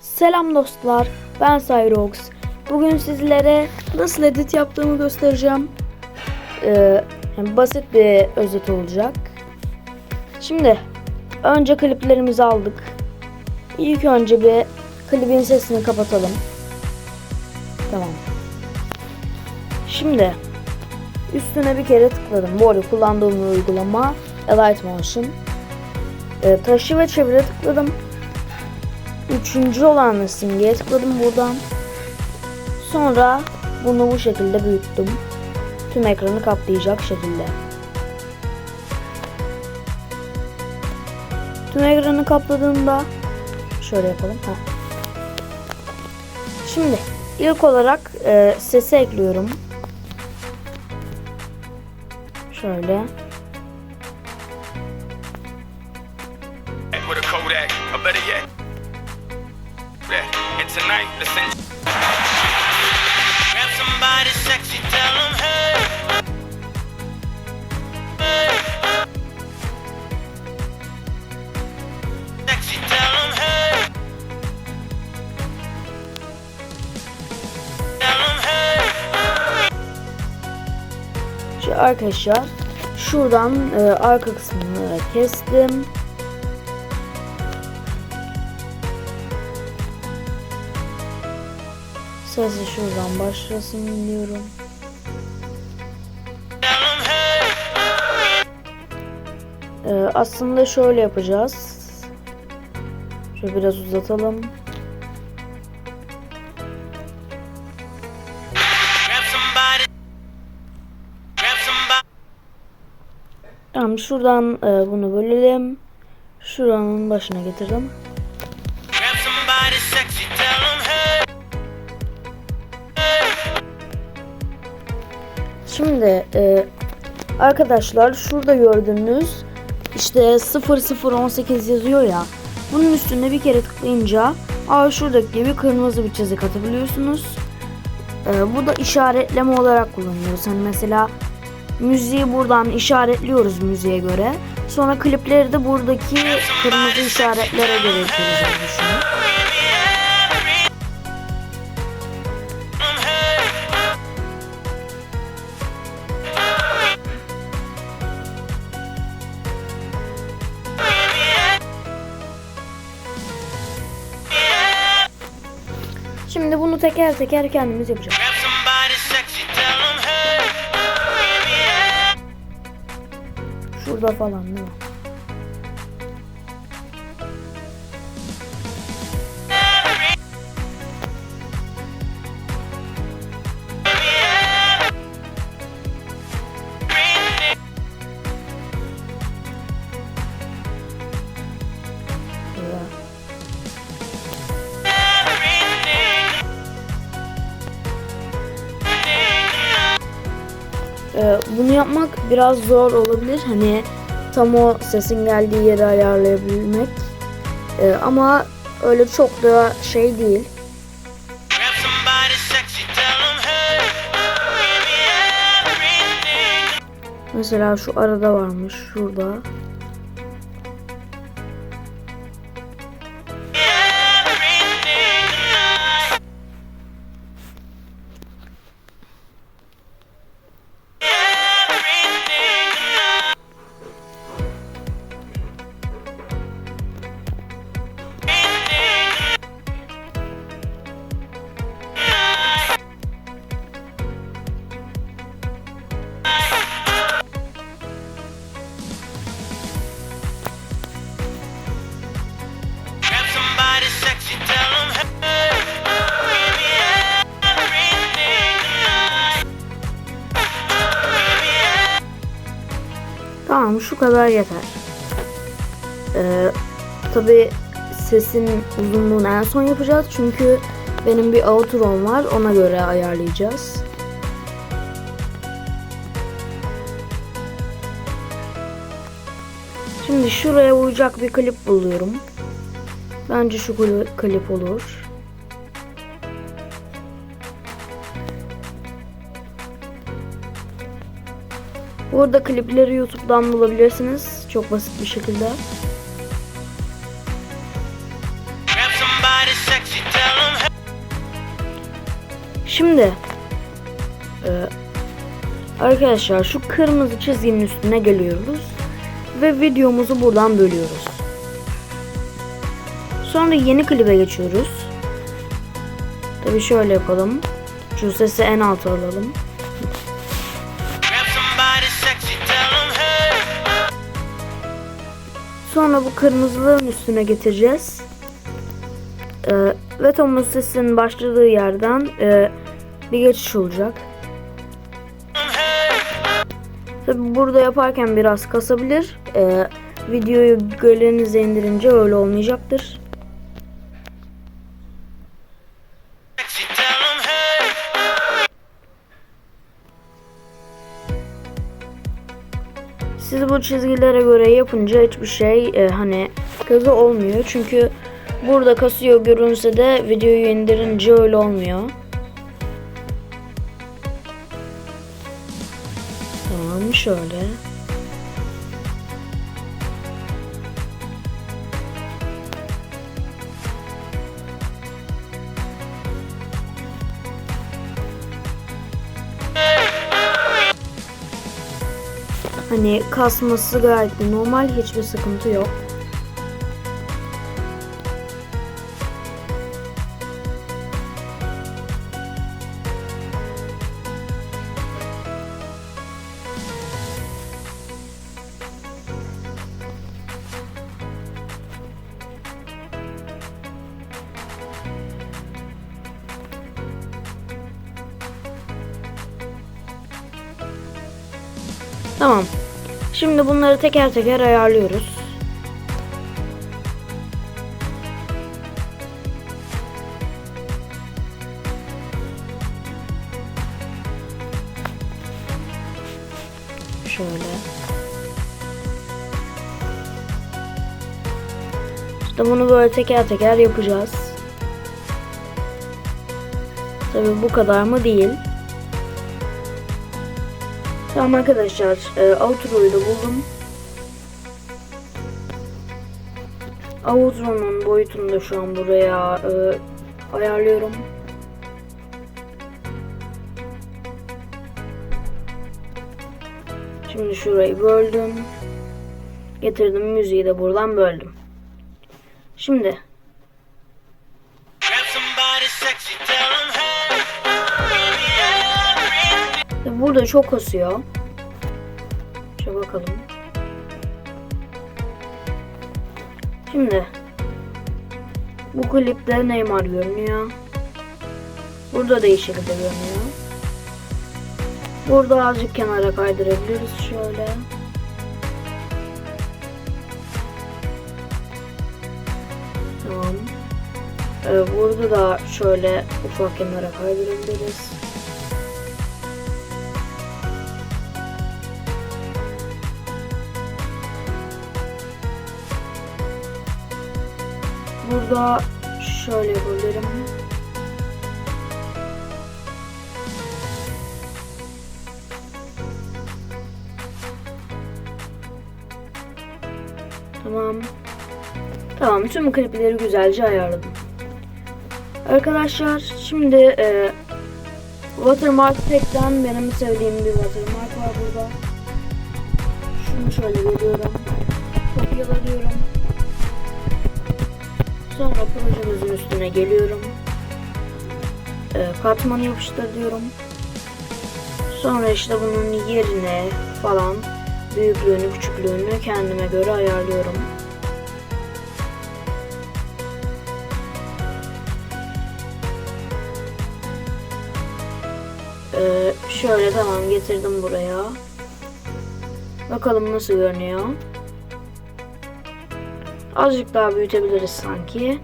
Selam dostlar, ben Cyrox. Bugün sizlere nasıl edit yaptığımı göstereceğim. Ee, basit bir özet olacak. Şimdi önce kliplerimizi aldık. İlk önce bir klibin sesini kapatalım. Tamam. Şimdi üstüne bir kere tıkladım. Bu arada kullandığım uygulama Alight Motion. Ee, taşı ve çevire tıkladım. Üçüncü olan simgeye tıkladım buradan. Sonra bunu bu şekilde büyüttüm. Tüm ekranı kaplayacak şekilde. Tüm ekranı kapladığında şöyle yapalım. Heh. Şimdi ilk olarak e, sesi ekliyorum. Şöyle. Arkadaşlar şuradan e, arka kısmını kestim. Sesi şuradan başlasın diyorum. Tell them hey. E, aslında şöyle yapacağız. Şöyle biraz uzatalım. Tamam şuradan e, bunu bölelim. Şuranın başına getirdim. Şimdi e, arkadaşlar şurada gördüğünüz işte 0018 yazıyor ya. Bunun üstüne bir kere tıklayınca aa şuradaki gibi kırmızı bir çizik atabiliyorsunuz. E, bu da işaretleme olarak kullanıyoruz. Hani mesela müziği buradan işaretliyoruz müziğe göre. Sonra klipleri de buradaki kırmızı işaretlere göre yapıyoruz teker teker kendimiz yapacağız. Şurada falan değil mi? Ee, bunu yapmak biraz zor olabilir. Hani tam o sesin geldiği yeri ayarlayabilmek. Ee, ama öyle çok da şey değil. Mesela şu arada varmış şurada. Tamam şu kadar yeter. Ee, Tabi sesin uzunluğunu en son yapacağız. Çünkü benim bir outro'm var. Ona göre ayarlayacağız. Şimdi şuraya uyacak bir klip buluyorum. Bence şu kli- klip olur. Bu arada klipleri YouTube'dan bulabilirsiniz. Çok basit bir şekilde. Şimdi e, arkadaşlar şu kırmızı çizginin üstüne geliyoruz ve videomuzu buradan bölüyoruz. Sonra yeni klibe geçiyoruz. Tabi şöyle yapalım. Şu sesi en alta alalım. Sonra bu kırmızıların üstüne getireceğiz. Ee, ve Tom'un sesinin başladığı yerden e, bir geçiş olacak. Tabi burada yaparken biraz kasabilir. Ee, videoyu gölenize indirince öyle olmayacaktır. Çizgilere göre yapınca hiçbir şey e, hani kazı olmuyor. Çünkü burada kasıyor görünse de videoyu indirince öyle olmuyor. Tamam şöyle. Hani kasması gayet normal hiçbir sıkıntı yok. Tamam. Şimdi bunları teker teker ayarlıyoruz. Şöyle. İşte bunu böyle teker teker yapacağız. Tabii bu kadar mı değil. Tamam arkadaşlar, e, outro'yu da buldum. Outro'nun boyutunu da şu an buraya e, ayarlıyorum. Şimdi şurayı böldüm. Getirdim müziği de buradan böldüm. Şimdi Burada çok kasıyor. Şöyle bakalım. Şimdi bu klipte Neymar görünüyor. Burada da iyi şekilde görünüyor. Burada azıcık kenara kaydırabiliriz şöyle. Tamam. Ee, burada da şöyle ufak kenara kaydırabiliriz. Burada şöyle yapabilirim. Tamam. Tamam tüm klipleri güzelce ayarladım. Arkadaşlar şimdi e, Watermark Pack'ten benim sevdiğim bir watermark var burada. Şunu şöyle veriyorum. Kopyalıyorum. Sonra projemizin üstüne geliyorum. Ee, katmanı yapıştır diyorum. Sonra işte bunun yerine falan büyüklüğünü küçüklüğünü kendime göre ayarlıyorum. Ee, şöyle tamam getirdim buraya. Bakalım nasıl görünüyor. Azıcık daha büyütebiliriz sanki.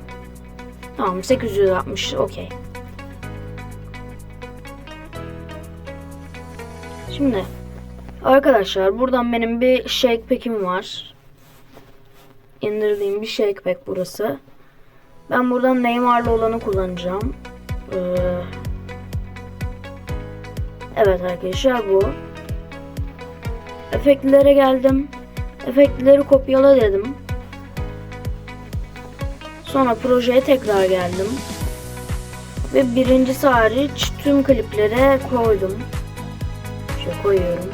Tamam 860 okey. Şimdi arkadaşlar buradan benim bir shake pack'im var. İndirdiğim bir shake pack burası. Ben buradan Neymar'lı olanı kullanacağım. Ee, evet arkadaşlar bu. Efektlere geldim. Efektleri kopyala dedim. Sonra projeye tekrar geldim. Ve birincisi hariç tüm kliplere koydum. Şöyle koyuyorum.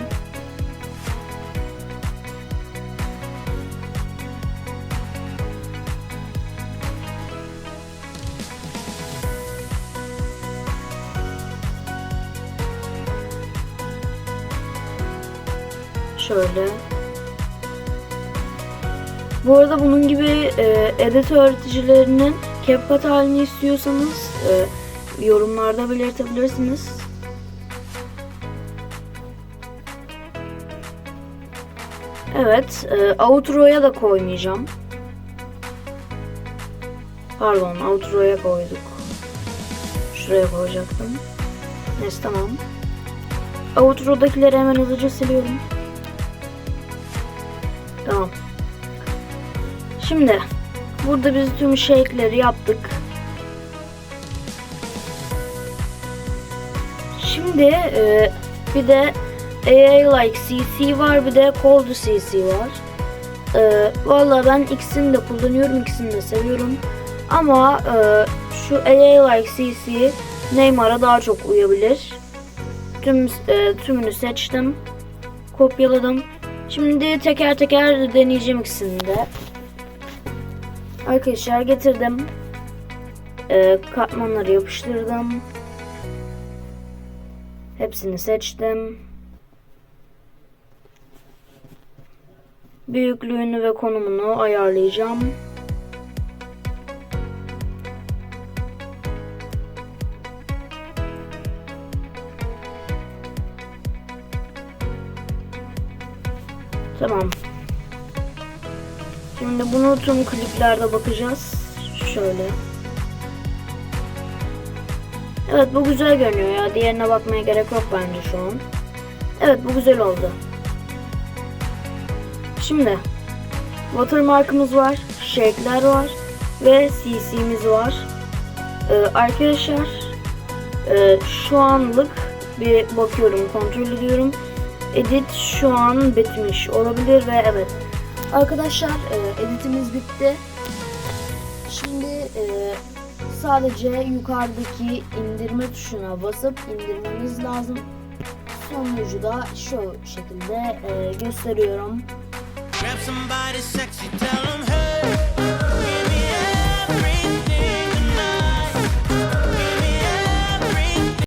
Şöyle. Bu arada bunun gibi e, edit öğreticilerinin CapCut halini istiyorsanız e, yorumlarda belirtebilirsiniz. Evet, e, outro'ya da koymayacağım. Pardon, outro'ya koyduk. Şuraya koyacaktım. Neyse tamam. Outro'dakileri hemen hızlıca siliyorum. Tamam. Şimdi burada biz tüm shake'leri yaptık. Şimdi e, bir de AA like CC var bir de Cold CC var. E, Valla ben ikisini de kullanıyorum ikisini de seviyorum. Ama e, şu AA like CC Neymar'a daha çok uyabilir. Tüm e, tümünü seçtim. Kopyaladım. Şimdi teker teker deneyeceğim ikisini de. Arkadaşlar getirdim. Ee, katmanları yapıştırdım. Hepsini seçtim. Büyüklüğünü ve konumunu ayarlayacağım. Tamam. Bunu tüm kliplerde bakacağız. Şöyle. Evet bu güzel görünüyor ya. Diğerine bakmaya gerek yok bence şu an. Evet bu güzel oldu. Şimdi watermark'ımız var, shake'ler var ve CC'miz var. Ee, arkadaşlar e, şu anlık bir bakıyorum, kontrol ediyorum. Edit şu an bitmiş olabilir ve evet. Arkadaşlar e, editimiz bitti. Şimdi e, sadece yukarıdaki indirme tuşuna basıp indirmemiz lazım. Sonucu da şu şekilde e, gösteriyorum. Grab somebody sexy, tell 'em hey.